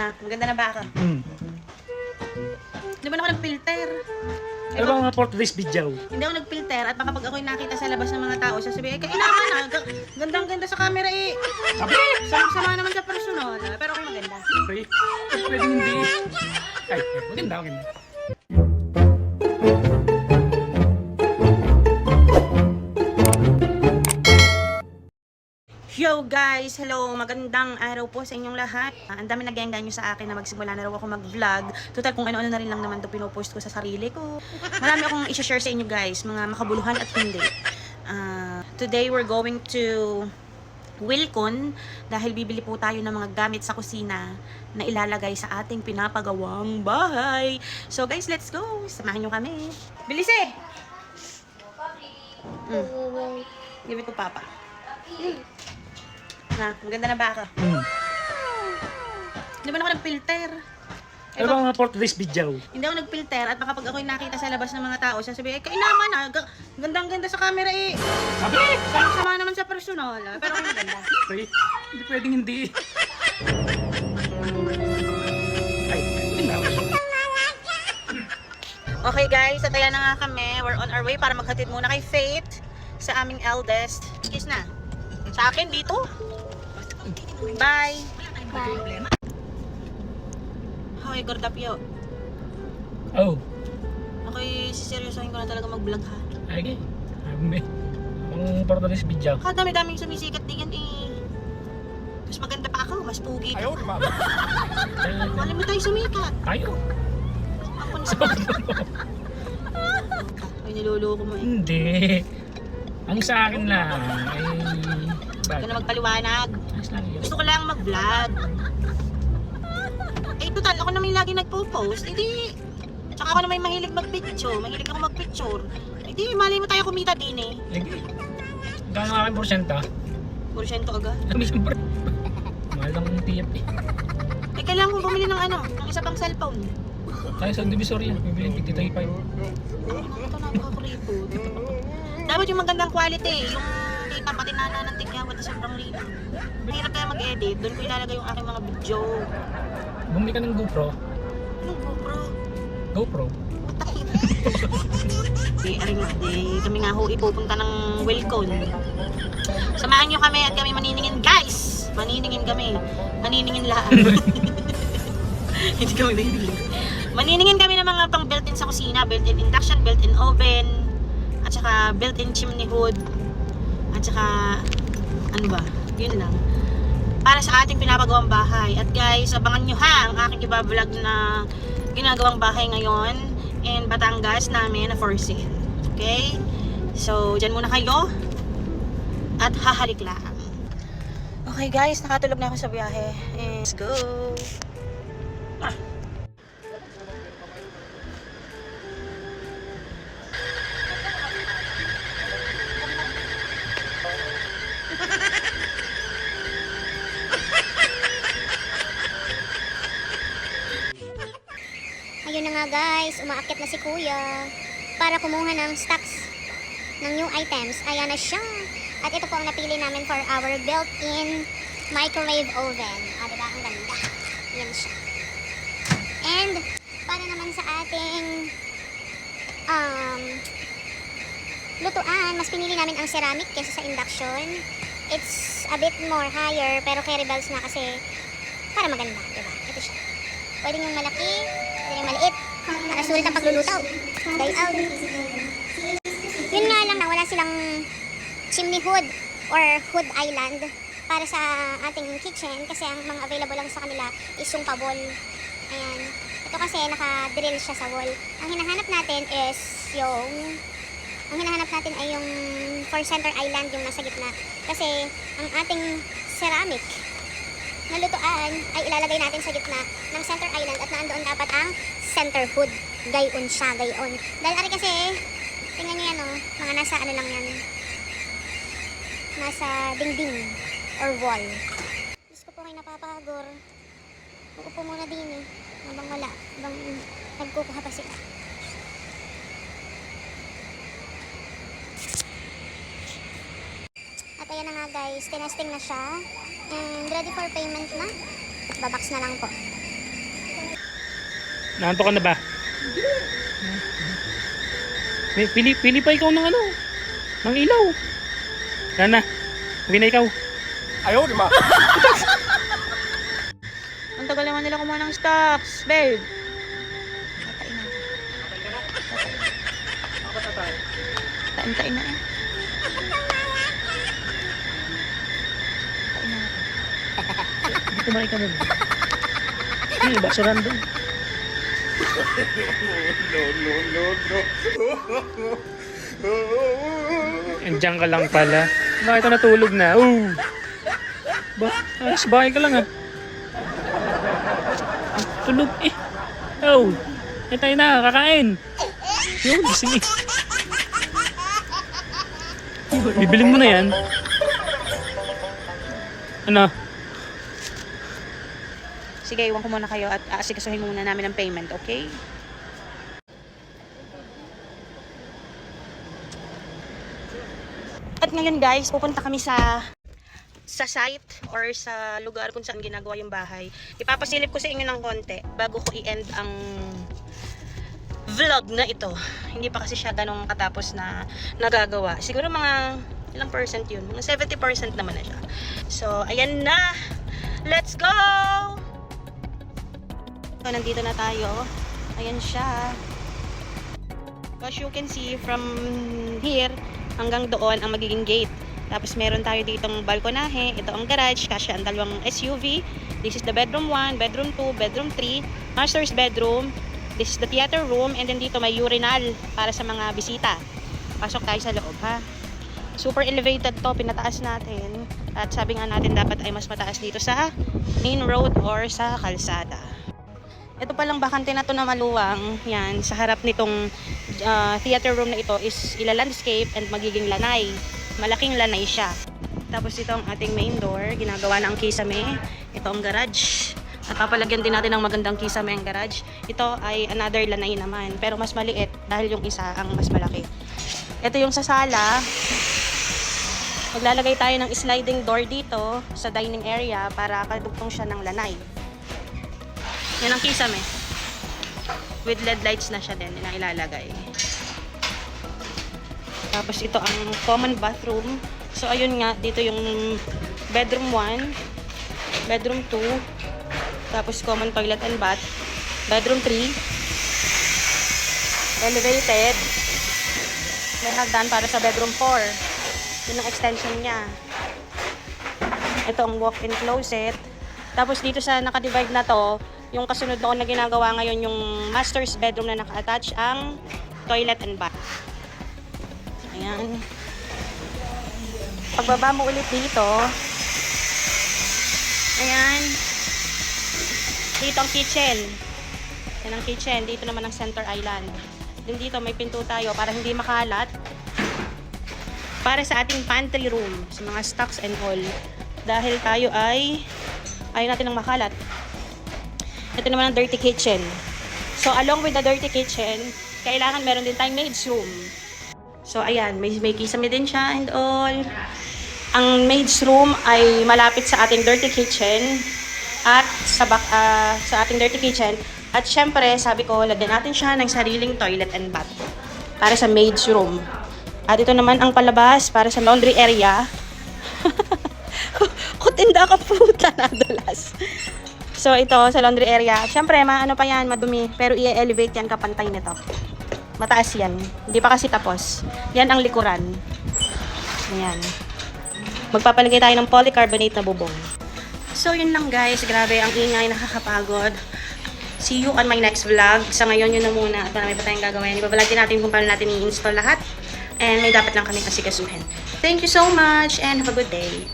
Ha? Maganda na ba ako? Hmm. Di ba na ako nag-filter? Ano ba mga today's video? Hindi ako nag-filter at baka pag ako'y nakita sa labas ng mga tao, sasabihin, kailangan na, ga- gandang-ganda sa camera eh. Sabi! Sama-sama naman sa personal, pero ako maganda. Pre, pwede hindi. Ay, maganda, maganda. Guys! Hello! Magandang araw po sa inyong lahat. Ah, ang dami nag-enganyo sa akin na magsimula na raw ako mag-vlog. Total kung ano-ano na rin lang naman to pinopost ko sa sarili ko. Marami akong i-share sa inyo guys, mga makabuluhan at hindi. Ah, today we're going to Wilcon dahil bibili po tayo ng mga gamit sa kusina na ilalagay sa ating pinapagawang bahay. So guys, let's go! Samahan nyo kami. Bilis eh! Mm. Give it to Papa. Ha? Maganda na ba ako? Hmm. Di ba na ako nag-filter? Ano ba mga for today's video? Hindi ako nag-filter at baka pag ako'y nakita sa labas ng mga tao, sasabihin, eh, kailangan na, ga- gandang-ganda sa camera eh. Sabi! Sama naman sa personal, ah, pero ako maganda. Pre, hindi pwedeng hindi. Ay. Okay guys, at ayan na nga kami. We're on our way para maghatid muna kay Faith sa aming eldest. Kiss na. Sa akin dito. Bye. Bye. Hoy, Gordapio. Oh, Ako'y siseryosohin ko na talaga mag-vlog ha. okay. May, ang for today's video. Kadami-daming sumisikat din yan eh. Mas maganda pa ako, mas pugi ka. Ayaw, mama. Wala mo tayo sumikat. Tayo. Ako na Ay, niloloko mo eh. Hindi. Ang sa akin lang ay... Huwag ka na magpaliwanag. Ayos lang yun. Gusto ko lang mag-vlog. Eh, total, ako naman yung lagi nagpo-post. Eh di, tsaka ako naman yung mahilig mag-picture. Mahilig ako mag-picture. Eh di, mali mo tayo kumita din eh. Lagi. Gano'ng aking porsyenta? Porsyento agad. Kami siyempre. Mahal lang ng tiyap eh. Eh, kailangan kong bumili ng ano, ng isa pang cellphone. Tayo sa Divisoria, bibili ng 55. Ito, napakakuripot. Dapat yung magandang quality, yung data pati nana ng tigyan at sobrang linaw. Mahirap kaya mag-edit, doon ko ilalagay yung aking mga video. Bumili ka ng GoPro. Anong GoPro? GoPro. Di, aring di, kami nga ho ipupunta ng Wilcon. Samahan nyo kami at kami maniningin, guys! Maniningin kami. Maniningin lahat. Hindi kami naniningin. Maniningin kami ng mga pang built-in sa kusina, built-in induction, built-in oven, at saka built-in chimney hood, at saka, ano ba, yun lang. Para sa ating pinapagawang bahay. At guys, abangan nyo ha, ang aking ibablog na ginagawang bahay ngayon in Batangas namin na for sale. Okay? So, dyan muna kayo. At hahalik lang. Okay guys, nakatulog na ako sa biyahe. Let's go! Ah. Na guys, umaakit na si kuya para kumuha ng stocks ng new items. Ayan na siya. At ito po ang napili namin for our built-in microwave oven. Ah, diba? Ang ganda. Yan siya. And, para naman sa ating um, lutuan, mas pinili namin ang ceramic kaysa sa induction. It's a bit more higher, pero carry bells na kasi para maganda, diba? Ito siya. Pwede yung malaki, pwede yung maliit. Para sulit ang pagluluto. Day out. Yun nga lang na wala silang chimney hood or hood island para sa ating kitchen kasi ang mga available lang sa kanila is yung pabol. Ayan. Ito kasi naka-drill siya sa wall. Ang hinahanap natin is yung ang hinahanap natin ay yung for center island yung nasa gitna. Kasi ang ating ceramic na lutuan ay ilalagay natin sa gitna ng center island at naandoon dapat ang center hood. Gayon siya, gayon. Dahil ari kasi, tingnan niyo yan oh, mga nasa ano lang yan. Nasa dingding or wall. Diyos ko po kayo napapagor. Uupo muna din eh. Habang wala. Habang nagkukuha pa sila. At ayan na nga guys, tinesting na siya. And ready for payment na. Babox na lang po. Naanto ka na ba? May, pili, pili pa ikaw ng ano? Ng ilaw. Yan na. Uwi na ikaw. Ayaw, di ba? Ang tagal naman nila kumuha ng stocks, babe. Tain-tain na eh. Hindi kumain ka muna. Hindi, basiran doon. No, no, no, no. Andiyan ka lang pala. Bakit ka natulog na? Oh! Ba, ayos, bahay ka lang ah. Tulog eh. Oh! Eh tayo na, kakain. Yun, sige. Bibiling mo na yan. Ano? Sige, iwan ko muna kayo at aasikasuhin muna namin ang payment, okay? At ngayon guys, pupunta kami sa sa site or sa lugar kung saan ginagawa yung bahay. Ipapasilip ko sa inyo ng konti bago ko i-end ang vlog na ito. Hindi pa kasi siya ganong katapos na nagagawa. Siguro mga ilang percent yun? Mga 70% naman na siya. So, ayan na! Let's go! So, nandito na tayo. Ayan siya. As you can see, from here hanggang doon ang magiging gate. Tapos meron tayo ditong balkonahe. Ito ang garage. Kasya ang dalawang SUV. This is the bedroom 1, bedroom 2, bedroom 3, master's bedroom. This is the theater room. And then dito may urinal para sa mga bisita. Pasok tayo sa loob ha. Super elevated to. Pinataas natin. At sabi nga natin dapat ay mas mataas dito sa main road or sa kalsada. Ito palang bakante na to na maluwang. Yan, sa harap nitong ah, theater room na ito is ila-landscape and magiging lanay. Malaking lanay siya. Tapos ito ang ating main door. Ginagawa na ang kisame. Ito ang garage. At papalagyan din natin ng magandang kisame ang garage. Ito ay another lanay naman. Pero mas maliit dahil yung isa ang mas malaki. Ito yung sa sala. Maglalagay tayo ng sliding door dito sa dining area para kadugtong siya ng lanay. Yan ang kisame. With LED lights na siya din na ilalagay. Tapos ito ang common bathroom. So ayun nga, dito yung bedroom 1, bedroom 2, tapos common toilet and bath, bedroom 3, elevated, may hagdan para sa bedroom 4. Yun ang extension niya. Ito ang walk-in closet. Tapos dito sa naka-divide na to, yung kasunod noon na ginagawa ngayon yung master's bedroom na naka-attach ang toilet and bath. Ayan. Pagbaba mo ulit dito, ayan, dito ang kitchen. Yan ang kitchen. Dito naman ang center island. Din dito may pinto tayo para hindi makalat. Para sa ating pantry room, sa mga stocks and all. Dahil tayo ay ayaw natin ng makalat. Ito naman ang dirty kitchen. So, along with the dirty kitchen, kailangan meron din tayong maid's room. So, ayan, may, may kisame din siya and all. Ang maid's room ay malapit sa ating dirty kitchen at sa, bak, ah, sa ating dirty kitchen. At syempre, sabi ko, lagyan natin siya ng sariling toilet and bath para sa maid's room. At ito naman ang palabas para sa laundry area. Kutinda ka puta na. So ito sa laundry area. Syempre, maano pa yan, madumi. Pero i-elevate yan kapantay nito. Mataas yan. Hindi pa kasi tapos. Yan ang likuran. Ayan. Magpapalagay tayo ng polycarbonate na bubong. So yun lang guys. Grabe, ang ingay, nakakapagod. See you on my next vlog. Sa ngayon, yun na muna. At marami pa tayong gagawin. Ibabalag din natin kung paano natin i-install lahat. And may dapat lang kaming asikasuhin. Thank you so much and have a good day.